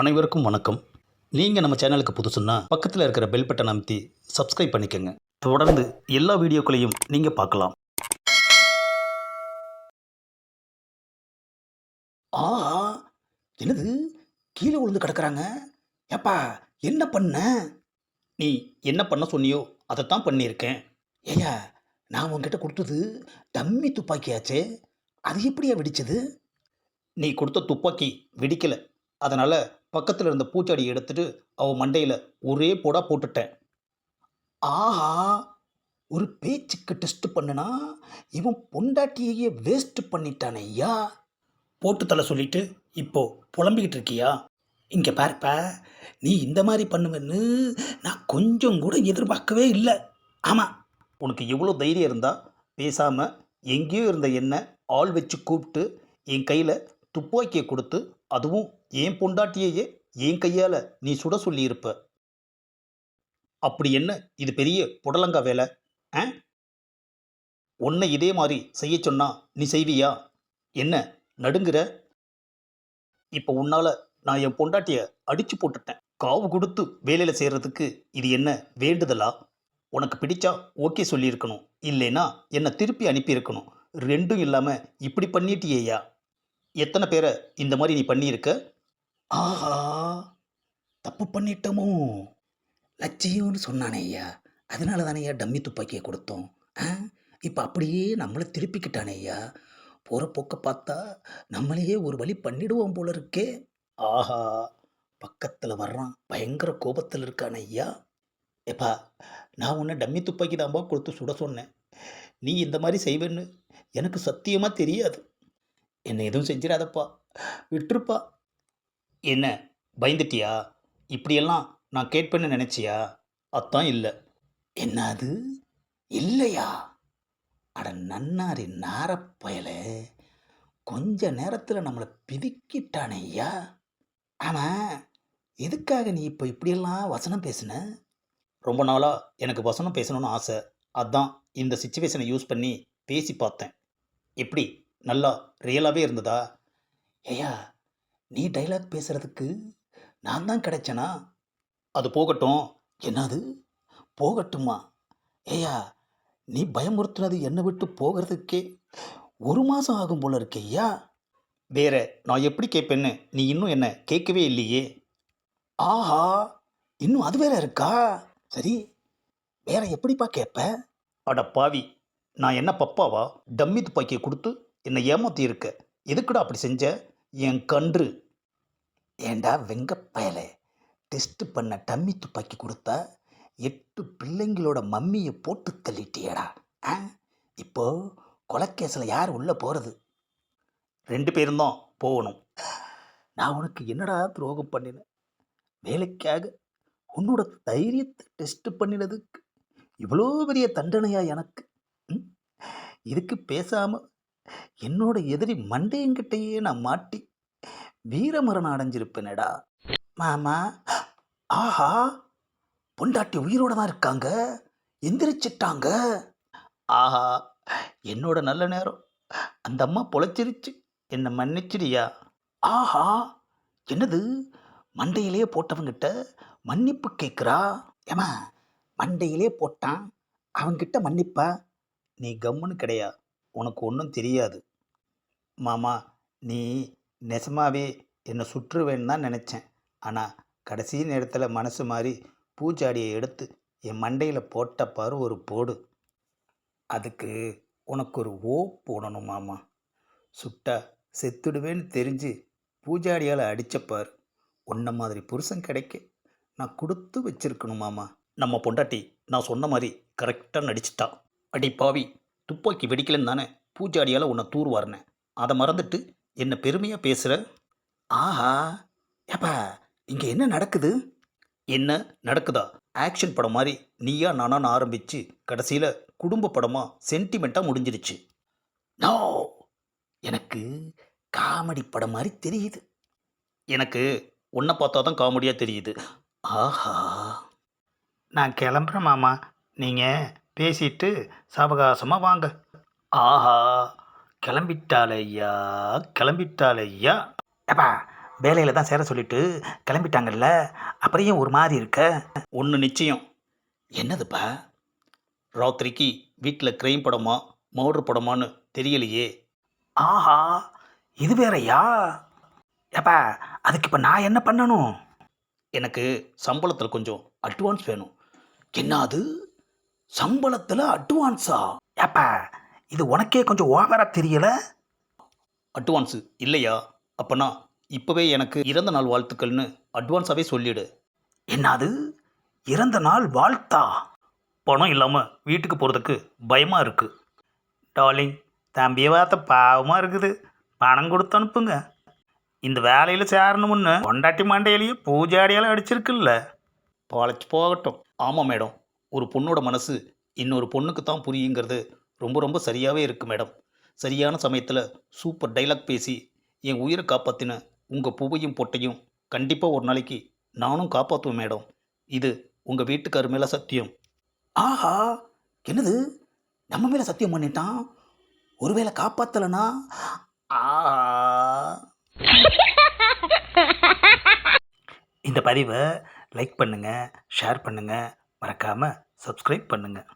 அனைவருக்கும் வணக்கம். நீங்கள் நம்ம சேனலுக்கு புதுசுன்னா பக்கத்தில் இருக்கிற பெல் பட்டன் அமைத்தி சப்ஸ்கிரைப் பண்ணிக்கோங்க. தொடர்ந்து எல்லா வீடியோக்களையும் நீங்கள் பார்க்கலாம். ஆ என்னது? கீழே விழுந்து கிடக்குறாங்க. ஏப்பா என்ன பண்ண? நீ என்ன பண்ண சொன்னியோ அதைத்தான் பண்ணியிருக்கேன். ஏயா நான் உங்ககிட்ட கொடுத்தது டம்மி துப்பாக்கியாச்சே. அது எப்படியா வெடிச்சது? நீ கொடுத்த துப்பாக்கி வெடிக்கலை. அதனால் பக்கத்தில் இருந்த பூச்சாடி எடுத்துட்டு அவன் மண்டையில் ஒரே போடா போட்டுட்டேன். ஆஹா ஒரு பேச்சுக்கு டெஸ்ட் பண்ணுனா இவன் பொண்டாட்டியையே வேஸ்ட் பண்ணிட்டான் ஐயா. போட்டு தலை சொல்லிட்டு இப்போ புலம்பிக்கிட்டு இருக்கியா? இங்கே பார்ப்ப நீ இந்த மாதிரி பண்ணுவேன்னு நான் கொஞ்சம் கூட எதிர்பார்க்கவே இல்லை. ஆமாம் உனக்கு எவ்வளோ தைரியம் இருந்தால் பேசாமல் எங்கேயோ இருந்த என்ன ஆள் வச்சு கூப்பிட்டு என் கையில் துப்பாக்கியை கொடுத்து அதுவும் என் பொண்டாட்டியையே என் கையால் நீ சுட சொல்லியிருப்ப? அப்படி என்ன? இது பெரிய புடலங்கா வேலை ஆ? உன்னை இதே மாதிரி செய்ய சொன்னா நீ செய்வியா? என்ன நடுங்குற? இப்போ உன்னால் நான் என் பொண்டாட்டியை அடிச்சு போட்டுட்டேன். காவு கொடுத்து வேலையில் செய்கிறதுக்கு இது என்ன வேண்டுதலா? உனக்கு பிடிச்சா ஓகே சொல்லியிருக்கணும். இல்லைன்னா என்னை திருப்பி அனுப்பியிருக்கணும். ரெண்டும் இல்லாமல் இப்படி பண்ணிட்டியேயா? எத்தனை பேரை இந்த மாதிரி நீ பண்ணியிருக்க? ஆஹா தப்பு பண்ணிட்டோமோ? லட்சியம்னு சொன்னானே ஐயா. அதனால தானே ஐயா டம்மி துப்பாக்கியை கொடுத்தோம். ஆ? இப்போ அப்படியே நம்மளை திருப்பிக்கிட்டானே ஐயா. போகிற போக்க பார்த்தா நம்மளையே ஒரு வழி பண்ணிடுவோம் போல இருக்கே. ஆஹா பக்கத்தில் வர்றான். பயங்கர கோபத்தில் இருக்கான ஐயா. எப்பா நான் உன்னை டம்மி துப்பாக்கி தான்பா கொடுத்து சுட சொன்னேன். நீ இந்த மாதிரி செய்வேன்னு எனக்கு சத்தியமாக தெரியாது. என்னை எதுவும் செஞ்சிடாதப்பா. விட்டுருப்பா. என்ன பயந்துட்டியா? இப்படியெல்லாம் நான் கேட்பேன்னு நினச்சியா? அதான் இல்லை. என்ன அது இல்லையா? அட நன்னாரி நாரப்பயல கொஞ்ச நேரத்தில் நம்மளை பிதுக்கிட்டானே ஐயா ஆமாம் எதுக்காக நீ இப்போ இப்படியெல்லாம் வசனம் பேசின? ரொம்ப நாளாக எனக்கு வசனம் பேசணும்னு ஆசை. அதான் இந்த சுச்சுவேஷனை யூஸ் பண்ணி பேசி பார்த்தேன். எப்படி? நல்லா ரியலாகவே இருந்ததா? ஏயா நீ டைலாக் பேசுறதுக்கு நான் தான் கிடைச்சனா? அது போகட்டும். என்னது? போகட்டுமா? ஏயா நீ பயமுறுத்துனது என்னை விட்டு போகிறதுக்கே ஒரு மாதம் ஆகும் போல இருக்கேயா வேற நான் எப்படி கேட்பேன்னு நீ இன்னும் என்ன கேட்கவே இல்லையே. ஆஹா இன்னும் அது வேற இருக்கா? சரி வேற எப்படிப்பா கேட்ப? அட பாவி நான் என்ன பப்பாவா? டம்மி துப்பாக்கியை கொடுத்து என்னை ஏமாத்தி இருக்க எதுக்குடா அப்படி செஞ்ச? என் கன்று. ஏண்டா வெங்கப்பயலே டெஸ்ட் பண்ண டம்மி துப்பாக்கி கொடுத்தா எட்டு பிள்ளைங்களோட மம்மியை போட்டு தள்ளிட்டியடா. ஆ? இப்போ கொலைக்கேஸில் யார் உள்ளே போகிறது ரெண்டு பேரும் தான் போகணும். நான் உனக்கு என்னடா துரோகம் பண்ணினேன் வேலைக்காக உன்னோட தைரியத்தை டெஸ்ட் பண்ணினதுக்கு இவ்வளோ பெரிய தண்டனையா எனக்கு? ம்? இதுக்கு பேசாமல் என்னோட எதிரி மண்டையங்கிட்டையே நான் மாட்டி வீரமரணம் அடைஞ்சிருப்பேனடா. மாமா ஆஹா பொண்டாட்டி உயிரோட தான் இருக்காங்க. எந்திரிச்சிட்டாங்க. ஆஹா என்னோட நல்ல நேரம். அந்த அம்மா பொழைச்சிருச்சு. என்னை மன்னிச்சிடியா. ஆஹா என்னது? மண்டையிலே போட்டவங்கிட்ட மன்னிப்பு கேட்குறா? ஏமா மண்டையிலே போட்டான். அவங்கிட்ட மன்னிப்பா? நீ கம்முன்னு கிடையா. உனக்கு ஒன்றும் தெரியாது. மாமா நீ நெசமாவே என்னை சுற்றுவேன்னு தான் நினச்சேன். ஆனால் கடைசி நேரத்தில் மனசு மாறி பூச்சாடியை எடுத்து என் மண்டையில் போட்ட ஒரு போடு. அதுக்கு உனக்கு ஒரு ஓ போடணும் மாமா. சுட்டா செத்துடுவேன்னு தெரிஞ்சு பூஜாடியால் அடித்தப்பார் உன்ன மாதிரி புருஷன் கிடைக்க நான் கொடுத்து வச்சிருக்கணும் மாமா. நம்ம பொண்டாட்டி நான் சொன்ன மாதிரி கரெக்டாக நடிச்சிட்டா. அடி பாவி துப்பாக்கி வெடிக்கலன்னு தானே பூஜாடியால் உன்னை தூர்வாரினேன். அதை மறந்துட்டு என்ன பெருமையாக பேசுகிற ஆஹா ஏப்பா இங்கே என்ன நடக்குது? என்ன நடக்குதா? ஆக்ஷன் படம் மாதிரி நீயா நானான்னு ஆரம்பித்து கடைசியில் குடும்ப படமாக சென்டிமெண்ட்டாக முடிஞ்சிருச்சு. நோ எனக்கு காமெடி படம் மாதிரி தெரியுது. எனக்கு உன்னை பார்த்தா தான் காமெடியாக தெரியுது. ஆஹா. நான் கிளம்புறேன் மாமா. நீங்கள் பேசிட்டு சாவகாசமாக வாங்க. ஆஹா. கிளம்பிட்டாளையா கிளம்பிட்டாளையா ஏப்பா வேலையில் தான் சேர சொல்லிட்டு கிளம்பிட்டாங்கல்ல அப்புறம் ஒரு மாதிரி இருக்க? ஒன்று நிச்சயம். என்னதுப்பா? ராத்திரிக்கு வீட்டில் கிரைம் படமா மர்டர் படமான்னு தெரியலையே. ஆஹா இது வேறயா? ஏப்பா அதுக்கு இப்போ நான் என்ன பண்ணணும்? எனக்கு சம்பளத்தில் கொஞ்சம் அட்வான்ஸ் வேணும். என்ன அது சம்பளத்தில் அட்வான்ஸா ஏப்பா இது உனக்கே கொஞ்சம் ஓவரா தெரியல? அட்வான்ஸு இல்லையா? அப்பனா இப்போவே எனக்கு இறந்த நாள் வாழ்த்துக்கள்னு அட்வான்ஸாகவே சொல்லிடு. என்னது? இறந்த நாள் வாழ்த்தா? பணம் இல்லாமல் வீட்டுக்கு போகிறதுக்கு பயமாக இருக்குது டார்லிங் தம்பியை பார்த்த பாவமாக இருக்குது. பணம் கொடுத்து அனுப்புங்க. இந்த வேலையில் சேரணும்னு பொண்டாட்டி மண்டையிலேயே பூஜாடியால் அடிச்சிருக்குல்ல. பாழைச்சு போகட்டும். ஆமாம் மேடம் ஒரு பொண்ணோட மனசு இன்னொரு பொண்ணுக்கு தான் புரியுங்கிறது ரொம்ப ரொம்ப சரியாகவே இருக்குது மேடம். சரியான சமயத்தில் சூப்பர் டைலாக் பேசி என் உயிரை காப்பாற்றின உங்கள் பூவையும் பொட்டையும் கண்டிப்பாக ஒரு நாளைக்கு நானும் காப்பாற்றுவேன் மேடம். இது உங்கள் வீட்டுக்கார் மேலே சத்தியம். ஆஹா! என்னது? நம்ம மேலே சத்தியம் பண்ணிட்டான்? ஒருவேளை காப்பாற்றலைனா ஆஹா! இந்த பதிவை லைக் பண்ணுங்கள் ஷேர் பண்ணுங்கள் மறக்காமல் சப்ஸ்கிரைப் பண்ணுங்கள்